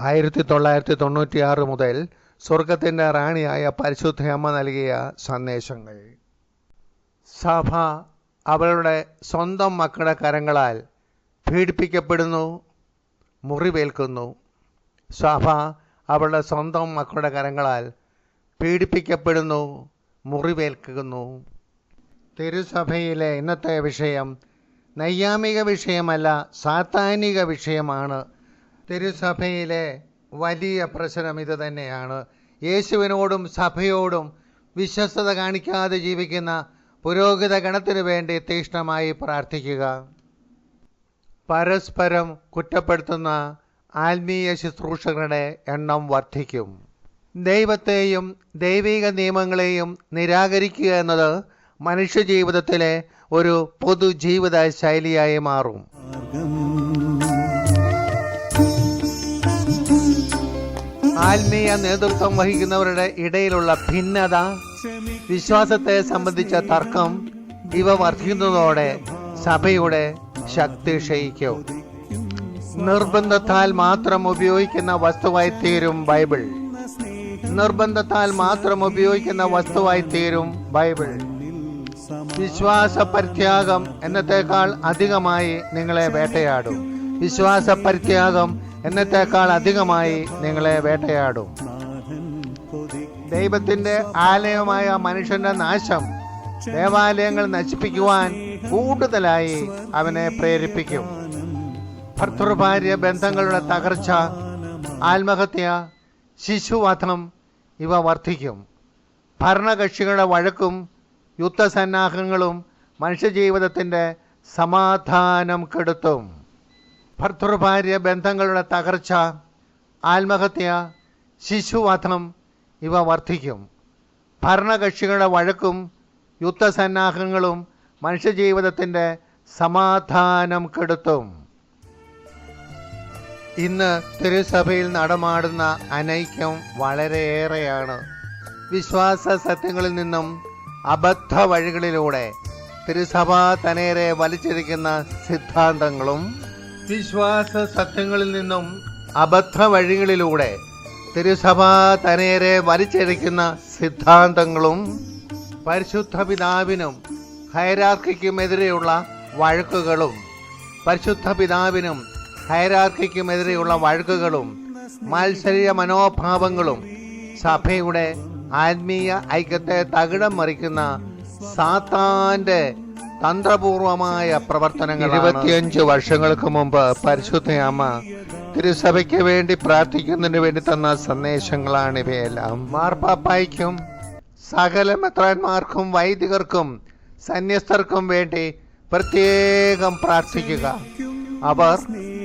ആയിരത്തി തൊള്ളായിരത്തി തൊണ്ണൂറ്റിയാറ് മുതൽ സ്വർഗത്തിന്റെ റാണിയായ പരിശുദ്ധയമ്മ നൽകിയ സന്ദേശങ്ങൾ. സഭ അവളുടെ സ്വന്തം മക്കളുടെ കരങ്ങളാൽ പീഡിപ്പിക്കപ്പെടുന്നു മുറിവേൽക്കുന്നു. സഭ അവളുടെ സ്വന്തം മക്കളുടെ കരങ്ങളാൽ പീഡിപ്പിക്കപ്പെടുന്നു മുറിവേൽക്കുന്നു. തിരുസഭയിലെ ഇന്നത്തെ വിഷയം നൈയാമിക വിഷയമല്ല സാത്താനിക വിഷയമാണ്. തിരുസഭയിലെ വലിയ പ്രശ്നം ഇത് തന്നെയാണ്. യേശുവിനോടും സഭയോടും വിശ്വസ്തത കാണിക്കാതെ ജീവിക്കുന്ന പുരോഹിത ഗണത്തിനു വേണ്ടി തീക്ഷ്ണമായി പ്രാർത്ഥിക്കുക. പരസ്പരം കുറ്റപ്പെടുത്തുന്ന ആത്മീയ ശുശ്രൂഷകളുടെ എണ്ണം വർദ്ധിക്കും. ദൈവത്തെയും ദൈവിക നിയമങ്ങളെയും നിരാകരിക്കുക എന്നത് മനുഷ്യജീവിതത്തിലെ ഒരു പൊതു ജീവിത ശൈലിയായി മാറും. ആത്മീയ നേതൃത്വം വഹിക്കുന്നവരുടെ ഇടയിലുള്ള ഭിന്നത വിശ്വാസത്തെ സംബന്ധിച്ച തർക്കം ഇവ വർദ്ധിക്കുന്നതോടെ സഭയുടെ ശക്തി ക്ഷയിക്കും. നിർബന്ധത്താൽ മാത്രം ഉപയോഗിക്കുന്ന വസ്തുവായി തീരും ബൈബിൾ. നിർബന്ധത്താൽ മാത്രം ഉപയോഗിക്കുന്ന വസ്തുവായി തീരും ബൈബിൾ. വിശ്വാസ പരിത്യാഗം എന്നത്തേക്കാൾ അധികമായി നിങ്ങളെ വേട്ടയാടും. വിശ്വാസ പരിത്യാഗം എന്നത്തേക്കാൾ അധികമായി നിങ്ങളെ വേട്ടയാടും? ദൈവത്തിന്റെ ആലയമായ മനുഷ്യന്റെ നാശം ദേവാലയങ്ങൾ നശിപ്പിക്കുവാൻ കൂടുതലായി അവനെ പ്രേരിപ്പിക്കും. ഭർത്തൃഭാര്യ ബന്ധങ്ങളുടെ തകർച്ച ആത്മഹത്യ ശിശുവധം ഇവ വർദ്ധിക്കും. ഭരണകക്ഷികളുടെ വഴക്കും യുദ്ധസന്നാഹങ്ങളും മനുഷ്യജീവിതത്തിന്റെ സമാധാനം കെടുത്തും. ഭർത്തൃഭാര്യ ബന്ധങ്ങളുടെ തകർച്ച ആത്മഹത്യ ശിശുവധം ഇവ വർദ്ധിക്കും. ഭരണകക്ഷികളുടെ വഴക്കും യുദ്ധസന്നാഹങ്ങളും മനുഷ്യജീവിതത്തിന്റെ സമാധാനം കെടുത്തും. ഇന്ന് തിരുസഭയിൽ നടമാടുന്ന അനൈക്യം വളരെയേറെയാണ്. വിശ്വാസ സത്യങ്ങളിൽ നിന്നും അബദ്ധ വഴികളിലൂടെ തിരുസഭ തനേരെ വലിച്ചിരിക്കുന്ന സിദ്ധാന്തങ്ങളും വിശ്വാസ സത്യങ്ങളിൽ നിന്നും അബദ്ധ വഴികളിലൂടെ തിരുസഭ തനേരെ വലിച്ചെടുക്കുന്ന സിദ്ധാന്തങ്ങളും പരിശുദ്ധ പിതാവിനും ഹൈരാർക്കിക്കുമെതിരെയുള്ള വഴക്കുകളും പരിശുദ്ധ പിതാവിനും ഹൈരാർക്കിക്കുമെതിരെയുള്ള വഴക്കുകളും മത്സരീയ മനോഭാവങ്ങളും സഭയുടെ ആത്മീയ ഐക്യത്തെ തകിടം മറിക്കുന്ന സാത്താന്റെ തന്ത്രപൂർവമായ പ്രവർത്തനങ്ങൾ ഇരുപത്തിയഞ്ച് വർഷങ്ങൾക്ക് മുമ്പ് പരിശുദ്ധയമ്മ തിരുസഭയ്ക്ക് വേണ്ടി പ്രാർത്ഥിക്കുന്നതിന് വേണ്ടി തന്ന സന്ദേശങ്ങളാണ് ഇവയെല്ലാം. മാർപ്പാപ്പായ്ക്കും സകല മെത്രാന്മാർക്കും വൈദികർക്കും സന്യസ്തർക്കും വേണ്ടി പ്രത്യേകം പ്രാർത്ഥിക്കുക. അവർ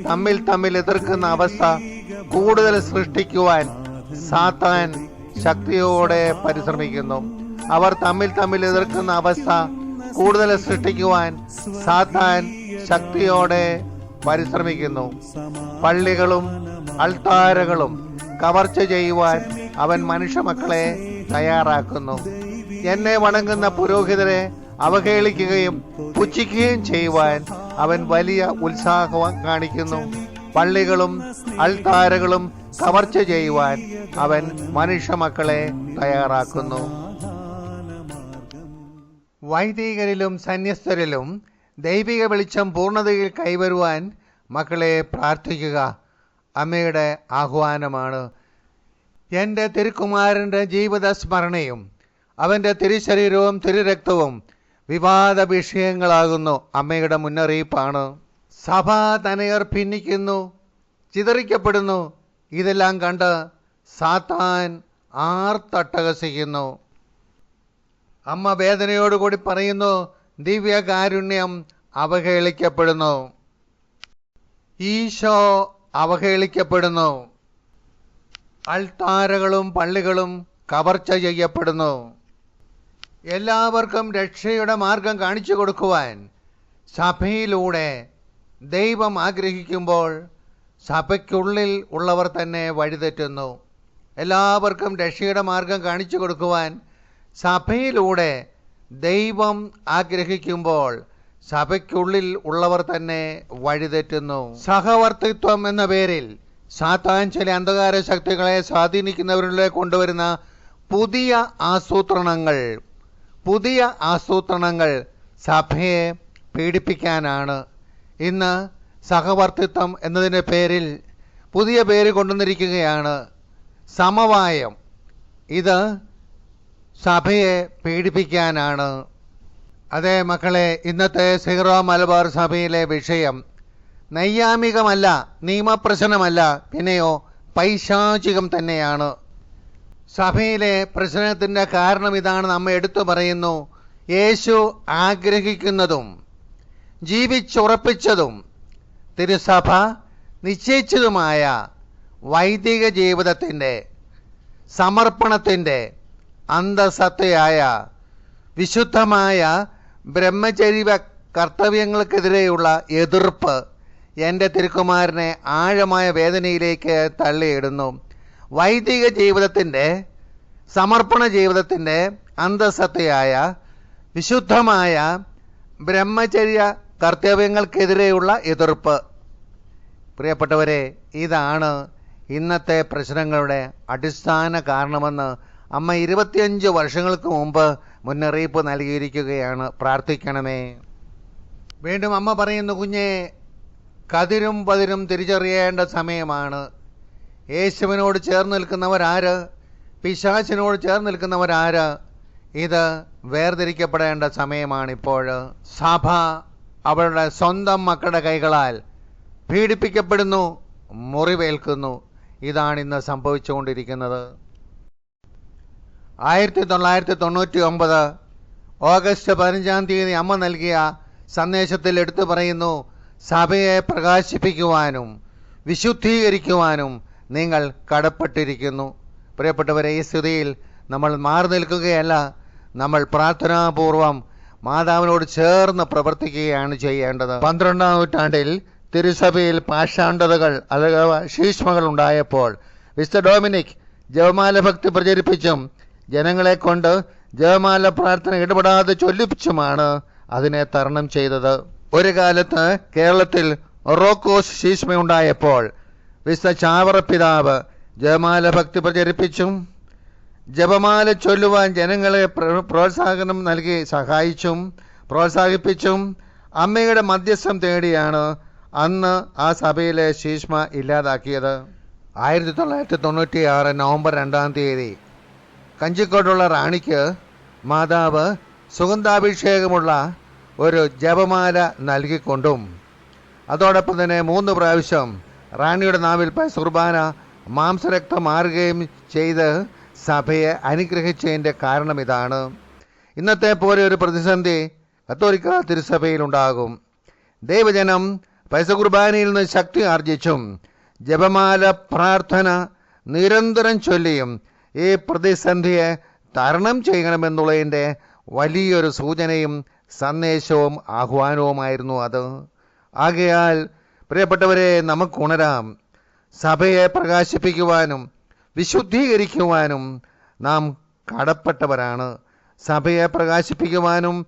തമ്മിൽ തമ്മിൽ എതിർക്കുന്ന അവസ്ഥ കൂടുതൽ സൃഷ്ടിക്കുവാൻ സാത്താൻ ശക്തിയോടെ പരിശ്രമിക്കുന്നു. അവർ തമ്മിൽ തമ്മിൽ എതിർക്കുന്ന അവസ്ഥ കൂടുതൽ സൃഷ്ടിക്കുവാൻ സാത്താൻ ശക്തിയോടെ പരിശ്രമിക്കുന്നു. പള്ളികളും അൾത്താരകളും കവർച്ച ചെയ്യുവാൻ അവൻ മനുഷ്യ മക്കളെ തയ്യാറാക്കുന്നു. എന്നെ വണങ്ങുന്ന പുരോഹിതരെ അവഹേളിക്കുകയും പുച്ഛിക്കുകയും ചെയ്യുവാൻ അവൻ വലിയ ഉത്സാഹം കാണിക്കുന്നു. പള്ളികളും അൾത്താരകളും കവർച്ച ചെയ്യുവാൻ അവൻ മനുഷ്യ മക്കളെ തയ്യാറാക്കുന്നു. വൈദികരിലും സന്യസ്തരിലും ദൈവിക വെളിച്ചം പൂർണതയിൽ കൈവരുവാൻ മക്കളെ പ്രാർത്ഥിക്കുക. അമ്മയുടെ ആഹ്വാനമാണ്. എന്റെ തിരുക്കുമാരന്റെ ജീവിത സ്മരണയും അവന്റെ തിരുശരീരവും തിരുരക്തവും വിവാദ വിഷയങ്ങളാകുന്നു അമ്മയുടെ മുന്നറിയിപ്പാണ്. സഭ തനയർ ഭിന്നിക്കുന്നു ചിതറിക്കപ്പെടുന്നു. ഇതെല്ലാം കണ്ട് സാത്താൻ ആർത്തട്ടഹസിക്കുന്നു. അമ്മ വേദനയോടുകൂടി പറയുന്നു ദിവ്യകാരുണ്യം അവഹേളിക്കപ്പെടുന്നു. ഈശോ അവഹേളിക്കപ്പെടുന്നു. അൾത്താരകളും പള്ളികളും കവർച്ച ചെയ്യപ്പെടുന്നു. എല്ലാവർക്കും രക്ഷയുടെ മാർഗം കാണിച്ചു കൊടുക്കുവാൻ സഭയിലൂടെ ദൈവം ആഗ്രഹിക്കുമ്പോൾ സഭയ്ക്കുള്ളിൽ ഉള്ളവർ തന്നെ വഴിതെറ്റുന്നു. എല്ലാവർക്കും രക്ഷയുടെ മാർഗം കാണിച്ചു കൊടുക്കുവാൻ സഭയിലൂടെ ദൈവം ആഗ്രഹിക്കുമ്പോൾ സഭയ്ക്കുള്ളിൽ ഉള്ളവർ തന്നെ വഴിതെറ്റുന്നു. സഹവർത്തിത്വം എന്ന പേരിൽ സാത്താൻ ചില അന്ധകാര ശക്തികളെ സ്വാധീനിക്കുന്നവരിലേക്ക് കൊണ്ടുവരുന്ന പുതിയ ആസൂത്രണങ്ങൾ പുതിയ ആസൂത്രണങ്ങൾ സഭയെ പീഡിപ്പിക്കാനാണ്. ഇന്ന് സഹവർത്തിത്വം എന്നതിന്റെ പേരിൽ പുതിയ പേര് കൊണ്ടുവന്നിരിക്കുകയാണ്. സമവായം. ഇത് സഭയെ പീഡിപ്പിക്കാനാണ്. അതെ മക്കളെ ഇന്നത്തെ സീറോ മലബാർ സഭയിലെ വിഷയം നൈയാമികമല്ല നിയമപ്രശ്നമല്ല പിന്നെയോ പൈശാചികം തന്നെയാണ്. സഭയിലെ പ്രശ്നത്തിന്റെ കാരണം ഇതാണ് നമ്മ എടുത്തു പറയുന്നു. യേശു ആഗ്രഹിക്കുന്നതും ജീവിച്ചുറപ്പിച്ചതും തിരുസഭ നിശ്ചയിച്ചതുമായ വൈദിക ജീവിതത്തിന്റെ സമർപ്പണത്തിന്റെ അന്തസത്തയായ വിശുദ്ധമായ ബ്രഹ്മചര്യ കർത്തവ്യങ്ങൾക്കെതിരെയുള്ള എതിർപ്പ് എന്റെ തിരുക്കുമാരനെ ആഴമായ വേദനയിലേക്ക് തള്ളിയിടുന്നു. വൈദിക ജീവിതത്തിന്റെ സമർപ്പണ ജീവിതത്തിന്റെ അന്തസത്തയായ വിശുദ്ധമായ ബ്രഹ്മചര്യ കർത്തവ്യങ്ങൾക്കെതിരെയുള്ള എതിർപ്പ്. പ്രിയപ്പെട്ടവരെ ഇതാണ് ഇന്നത്തെ പ്രശ്നങ്ങളുടെ അടിസ്ഥാന കാരണമെന്ന് അമ്മ ഇരുപത്തിയഞ്ച് വർഷങ്ങൾക്ക് മുമ്പ് മുന്നറിയിപ്പ് നൽകിയിരിക്കുകയാണ്. പ്രാർത്ഥിക്കണമേ. വീണ്ടും അമ്മ പറയുന്നു കുഞ്ഞെ കതിരും പതിരും തിരിച്ചറിയേണ്ട സമയമാണ്. യേശുവിനോട് ചേർന്ന് നിൽക്കുന്നവരാര്? പിശാചിനോട് ചേർന്ന് നിൽക്കുന്നവരാര്? ഇത് വേർതിരിക്കപ്പെടേണ്ട സമയമാണിപ്പോൾ. സഭ അവരുടെ സ്വന്തം മക്കളുടെ കൈകളാൽ പീഡിപ്പിക്കപ്പെടുന്നു മുറിവേൽക്കുന്നു. ഇതാണ് ഇന്ന് സംഭവിച്ചുകൊണ്ടിരിക്കുന്നത്. ആയിരത്തി തൊള്ളായിരത്തി തൊണ്ണൂറ്റി ഒമ്പത് ഓഗസ്റ്റ് പതിനഞ്ചാം തീയതി അമ്മ നൽകിയ സന്ദേശത്തിൽ എടുത്തു പറയുന്നു സഭയെ പ്രകാശിപ്പിക്കുവാനും വിശുദ്ധീകരിക്കുവാനും നിങ്ങൾ കടപ്പെട്ടിരിക്കുന്നു. പ്രിയപ്പെട്ടവരെ ഈ സ്ഥിതിയിൽ നമ്മൾ മാറി നിൽക്കുകയല്ല നമ്മൾ പ്രാർത്ഥനാപൂർവം മാതാവിനോട് ചേർന്ന് പ്രവർത്തിക്കുകയാണ് ചെയ്യേണ്ടത്. പന്ത്രണ്ടാം നൂറ്റാണ്ടിൽ തിരുസഭയിൽ പാഷാണ്ഡതകൾ അഥവാ ശീഷ്മകൾ ഉണ്ടായപ്പോൾ മിസ്റ്റർ ഡൊമിനിക് ജവമാല ഭക്തി പ്രചരിപ്പിച്ചും ജനങ്ങളെ കൊണ്ട് ജയമാല പ്രാർത്ഥന ഇടപെടാതെ ചൊല്ലിപ്പിച്ചുമാണ് അതിനെ തരണം ചെയ്തത്. ഒരു കാലത്ത് കേരളത്തിൽ റോക്കോസ് ശീഷ്മയുണ്ടായപ്പോൾ വിശുദ്ധ ചാവറ പിതാവ് ജയമാല ഭക്തി പ്രചരിപ്പിച്ചും ജപമാല ചൊല്ലുവാൻ ജനങ്ങളെ പ്രോത്സാഹനം നൽകി സഹായിച്ചും പ്രോത്സാഹിപ്പിച്ചും അമ്മയുടെ മധ്യസ്ഥം തേടിയാണ് അന്ന് ആ സഭയിലെ ശീഷ്മ ഇല്ലാതാക്കിയത്. ആയിരത്തി തൊള്ളായിരത്തി തൊണ്ണൂറ്റി ആറ് നവംബർ രണ്ടാം തീയതി കഞ്ചിക്കോട്ടുള്ള റാണിക്ക് മാതാവ് സുഗന്ധാഭിഷേകമുള്ള ഒരു ജപമാല നൽകിക്കൊണ്ടും. അതോടൊപ്പം തന്നെ മൂന്ന് പ്രാവശ്യം റാണിയുടെ നാവിൽ സുർബാന മാംസരക്തം മാറുകയും ചെയ്ത് സഭയെ അനുഗ്രഹിച്ചതിന്റെ കാരണം ഇതാണ്. ഇന്നത്തെ പോലെ ഒരു പ്രതിസന്ധി കത്തോലിക്ക തിരുസഭയിലുണ്ടാകും. ദൈവജനം പൈസകുർബാനയിൽ നിന്ന് ശക്തി ആർജിച്ചും ജപമാല പ്രാർത്ഥന നിരന്തരം ചൊല്ലിയും ഈ പ്രതിസന്ധിയെ തരണം ചെയ്യണമെന്നുള്ളതിന്റെ വലിയൊരു സൂചനയും സന്ദേശവും ആഹ്വാനവുമായിരുന്നു അത്. ആകയാൽ പ്രിയപ്പെട്ടവരെ നമുക്ക് ഉണരാം. സഭയെ പ്രകാശിപ്പിക്കുവാനും വിശുദ്ധീകരിക്കുവാനും നാം കടപ്പെട്ടവരാണ്. സഭയെ പ്രകാശിപ്പിക്കുവാനും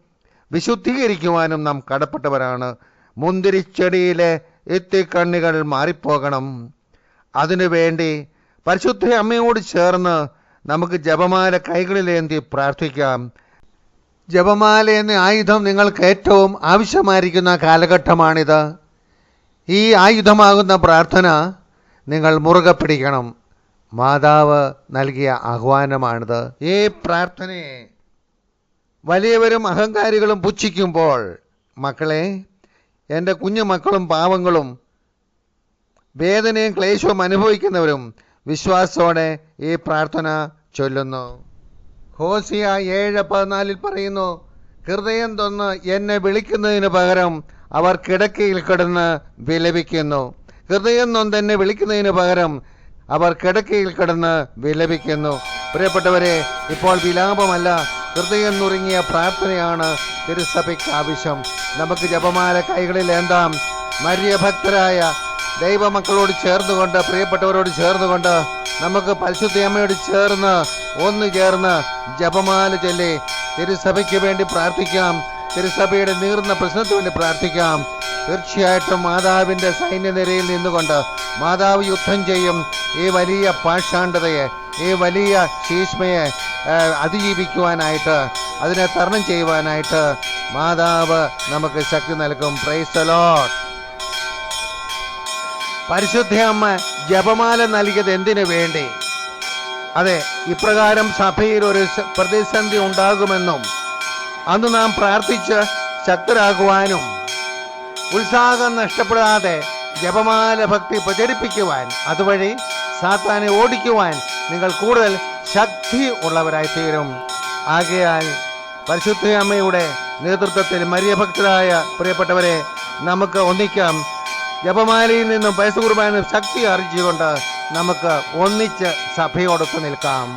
വിശുദ്ധീകരിക്കുവാനും നാം കടപ്പെട്ടവരാണ്. മുന്തിരിച്ചെടിയിലെ എത്തിക്കണ്ണികൾ മാറിപ്പോകണം. അതിനുവേണ്ടി പരിശുദ്ധ അമ്മയോട് ചേർന്ന് നമുക്ക് ജപമാല കൈകളിലേന്തി പ്രാർത്ഥിക്കാം. ജപമാല എന്ന ആയുധം നിങ്ങൾക്ക് ഏറ്റവും ആവശ്യമായിരിക്കുന്ന കാലഘട്ടമാണിത്. ഈ ആയുധമാകുന്ന പ്രാർത്ഥന നിങ്ങൾ മുറുകെ പിടിക്കണം. മാതാവ് നൽകിയ ആഹ്വാനമാണിത്. ഈ പ്രാർത്ഥനയെ വലിയവരും അഹങ്കാരികളും പുച്ഛിക്കുമ്പോൾ മക്കളെ എന്റെ കുഞ്ഞു മക്കളും പാവങ്ങളും വേദനയും ക്ലേശവും അനുഭവിക്കുന്നവരും വിശ്വാസത്തോടെ ഈ പ്രാർത്ഥന ചൊല്ലുന്നു. ഹോസിയ ഏഴ് പതിനാലിൽ പറയുന്നു ഹൃദയം തൊന്ന് എന്നെ വിളിക്കുന്നതിന് പകരം അവർ കിടക്കയിൽ കിടന്ന് വിലപിക്കുന്നു. ഹൃദയം നൊന്ന് എന്നെ വിളിക്കുന്നതിന് പകരം അവർ കിടക്കയിൽ കിടന്ന് വിലപിക്കുന്നു. പ്രിയപ്പെട്ടവരെ ഇപ്പോൾ വിലാപമല്ല ഹൃദയം നുറുങ്ങിയ പ്രാർത്ഥനയാണ് തിരുസഭയ്ക്ക് ആവശ്യം നമുക്ക് ജപമാല കൈകളിൽ എന്താം മര്യഭക്തരായ ദൈവമക്കളോട് ചേർന്നുകൊണ്ട് പ്രിയപ്പെട്ടവരോട് ചേർന്നുകൊണ്ട് നമുക്ക് പരിശുദ്ധ അമ്മയോട് ചേർന്ന് ഒന്ന് ചേർന്ന് ജപമാല ചൊല്ലി തിരുസഭയ്ക്ക് വേണ്ടി പ്രാർത്ഥിക്കാം. തിരുസഭയുടെ നീർന്ന പ്രശ്നത്തിന് വേണ്ടി പ്രാർത്ഥിക്കാം. തീർച്ചയായിട്ടും മാതാവിന്റെ സൈന്യനിരയിൽ നിന്നുകൊണ്ട് മാതാവ് യുദ്ധം ചെയ്യും. ഈ വലിയ പാഷാണ്ഡതയെ ഈ വലിയ ശീഷ്മയെ അതിജീവിക്കുവാനായിട്ട് അതിനെ തരണം ചെയ്യുവാനായിട്ട് മാതാവ് നമുക്ക് ശക്തി നൽകും. പ്രൈസ് ലോഡ് പരിശുദ്ധ അമ്മ ജപമാല നൽകിയത് എന്തിനു വേണ്ടി? അതെ ഇപ്രകാരം സഭയിൽ ഒരു പ്രതിസന്ധി ഉണ്ടാകുമെന്നും അന്ന് നാം പ്രാർത്ഥിച്ച് ശക്തരാകുവാനും ഉത്സാഹം നഷ്ടപ്പെടാതെ ജപമാല ഭക്തി പ്രചരിപ്പിക്കുവാൻ അതുവഴി സാത്താനെ ഓടിക്കുവാൻ നിങ്ങൾ കൂടുതൽ ശക്തി ഉള്ളവരായി തീരും ആകയാൽ പരിശുദ്ധ അമ്മയുടെ നേതൃത്വത്തിൽ മരിയഭക്തരായ പ്രിയപ്പെട്ടവരെ നമുക്ക് ഒന്നിക്കാം ജപമാലയിൽ നിന്നും പൈസ കുർബാനും ശക്തി ആർജിച്ചുകൊണ്ട് നമുക്ക് ഒന്നിച്ച് സഭയോടൊത്ത് നിൽക്കാം.